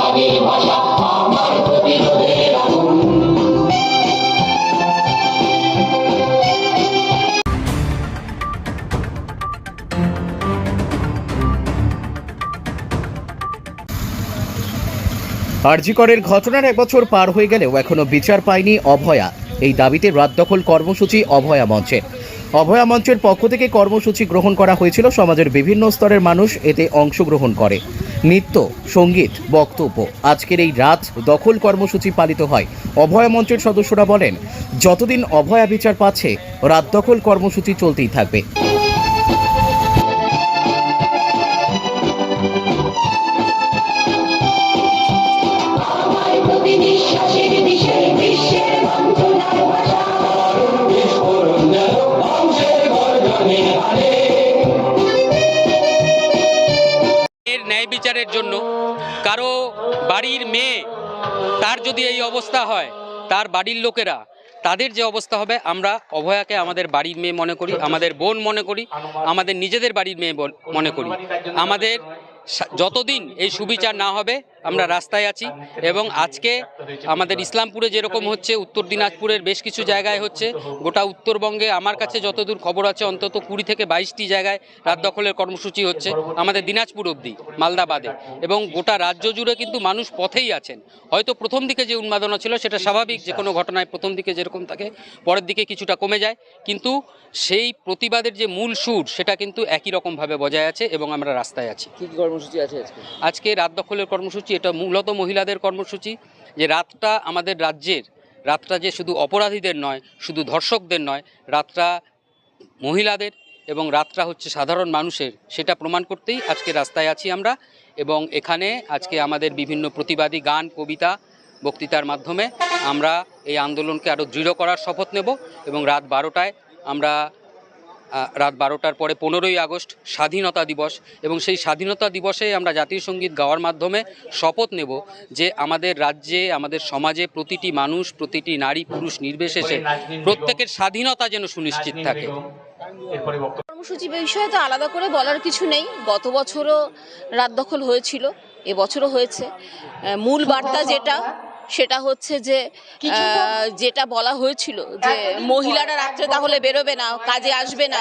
প্রতিবাদের ভাষা আরজিকরের ঘটনার এক বছর পার হয়ে গেলেও এখনও বিচার পায়নি অভয়া। এই দাবিতে রাত দখল কর্মসূচি অভয়া মঞ্চের অভয়া মঞ্চের পক্ষ থেকে কর্মসূচি গ্রহণ করা হয়েছিল সমাজের বিভিন্ন স্তরের মানুষ, এতে অংশগ্রহণ করে। নৃত্য, সংগীত, বক্তব্য। আজকের এই রাত দখল কর্মসূচি পালিত হয়। অভয়া মঞ্চের সদস্যরা বলেন, যতদিন অভয়া বিচার পাচ্ছে, রাত দখল কর্মসূচি চলতেই থাকবে। বিচারের জন্য, কারও বাড়ির মেয়ে, তার যদি এই অবস্থা হয়, তার বাড়ির লোকেরা, তাদের যে অবস্থা হবে, আমরা অভয়াকে আমাদের বাড়ির মেয়ে মনে করি, আমাদের বোন মনে করি, আমাদের নিজেদের বাড়ির মেয়ে মনে করি। আমাদের যতদিন এই সুবিচার না হবে আমরা রাস্তায় আছি এবং আজকে আমাদের ইসলামপুরে যেরকম হচ্ছে উত্তর দিনাজপুরের বেশ কিছু জায়গায় হচ্ছে গোটা উত্তরবঙ্গে আমার কাছে যতদূর খবর আছে অন্তত কুড়ি থেকে বাইশটি জায়গায় রাত দখলের কর্মসূচি হচ্ছে আমাদের দিনাজপুর অবধি মালদা বাদে এবং গোটা রাজ্য জুড়ে কিন্তু মানুষ পথেই আছেন। হয়তো প্রথম দিকে যে উন্মাদনা ছিল সেটা স্বাভাবিক যে কোনো ঘটনায় প্রথম দিকে যেরকম থাকে পরের দিকে কিছুটা কমে যায়। কিন্তু সেই প্রতিবাদের যে মূল সুর সেটা কিন্তু একই রকমভাবে বজায় আছে এবং আমরা রাস্তায় আছি। কি কি কর্মসূচি আছে আজকে? আজকে রাত দখলের কর্মসূচি এটা মূলত মহিলাদের কর্মসূচি, যে রাতটা আমাদের রাজ্যের, রাতটা যে শুধু অপরাধীদের নয়, শুধু ধর্ষকদের নয়, রাতটা মহিলাদের এবং রাতটা হচ্ছে সাধারণ মানুষের, সেটা প্রমাণ করতেই আজকে রাস্তায় আছি আমরা এবং এখানে আজকে আমাদের বিভিন্ন প্রতিবাদী গান, কবিতা, বক্তৃতার মাধ্যমে আমরা এই আন্দোলনকে আরও দৃঢ় করার শপথ নেব এবং রাত বারোটায় আমরা রাত বারোটার পরে পনেরোই আগস্ট স্বাধীনতা দিবস এবং সেই স্বাধীনতা দিবসে আমরা জাতীয় সংগীত গাওয়ার মাধ্যমে শপথ নেব যে আমাদের রাজ্যে আমাদের সমাজে প্রতিটি মানুষ প্রতিটি নারী পুরুষ নির্বিশেষে প্রত্যেকের স্বাধীনতা যেন সুনিশ্চিত থাকে। কর্মসূচি বিষয়ে তো আলাদা করে বলার কিছু নেই। গত বছরও রাত দখল হয়েছিল এবছরও হয়েছে। মূল বার্তা যেটা সেটা হচ্ছে যে যেটা বলা হয়েছিল যে মহিলারা রাত্রে তাহলে বেরোবে না কাজে আসবে না।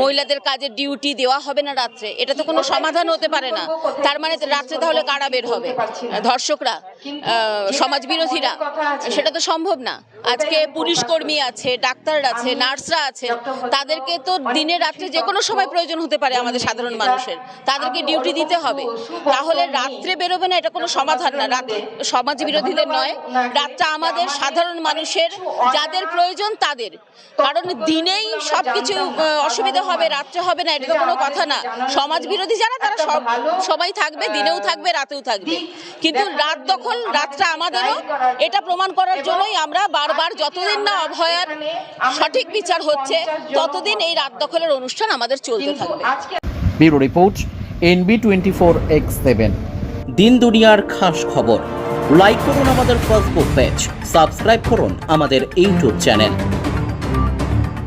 মহিলাদের কাজে ডিউটি দেওয়া হবে না রাত্রে। এটা তো কোনো সমাধান হতে পারে না। তার মানে রাত্রে তাহলে কারা বের হবে? ধর্ষকরা সমাজ বিরোধীরা সেটা তো সম্ভব না। আজকে পুলিশ কর্মী আছে ডাক্তার আছে, নার্সরা আছে, তাদেরকে তো দিনে রাত্রে যে কোনো সময় প্রয়োজন হতে পারে আমাদের সাধারণ মানুষের। তাদেরকে ডিউটি দিতে হবে। তাহলে রাত্রে বেরোবে না, এটা কোনো সমাধান না। রাত্রে সমাজ বিরোধীদের নয়, রাতটা আমাদের সাধারণ মানুষের, যাদের প্রয়োজন তাদের। কারণ দিনেই সব কিছু অসুবিধা হবে, রাত্রে হবে না, এটা তো কোনো কথা না। সমাজ বিরোধী যারা, তারা সব সবাই থাকবে, দিনেও থাকবে, রাতেও থাকবে। কিন্তু রাত দখল, রাতটা আমাদেরও, এটা প্রমাণ করার জন্যই আমরা বারবার যতদিন না অভয়ার সঠিক বিচার হচ্ছে ততদিন এই রাত দখলের অনুষ্ঠান আমাদের চলতে থাকবে। Bureau report NB twenty four X seven. দিন দুনিয়ার খাস খবর। লাইক করুন আমাদের ফেসবুক পেজ সাবস্ক্রাইব করুন আমাদের ইউটিউব চ্যানেল।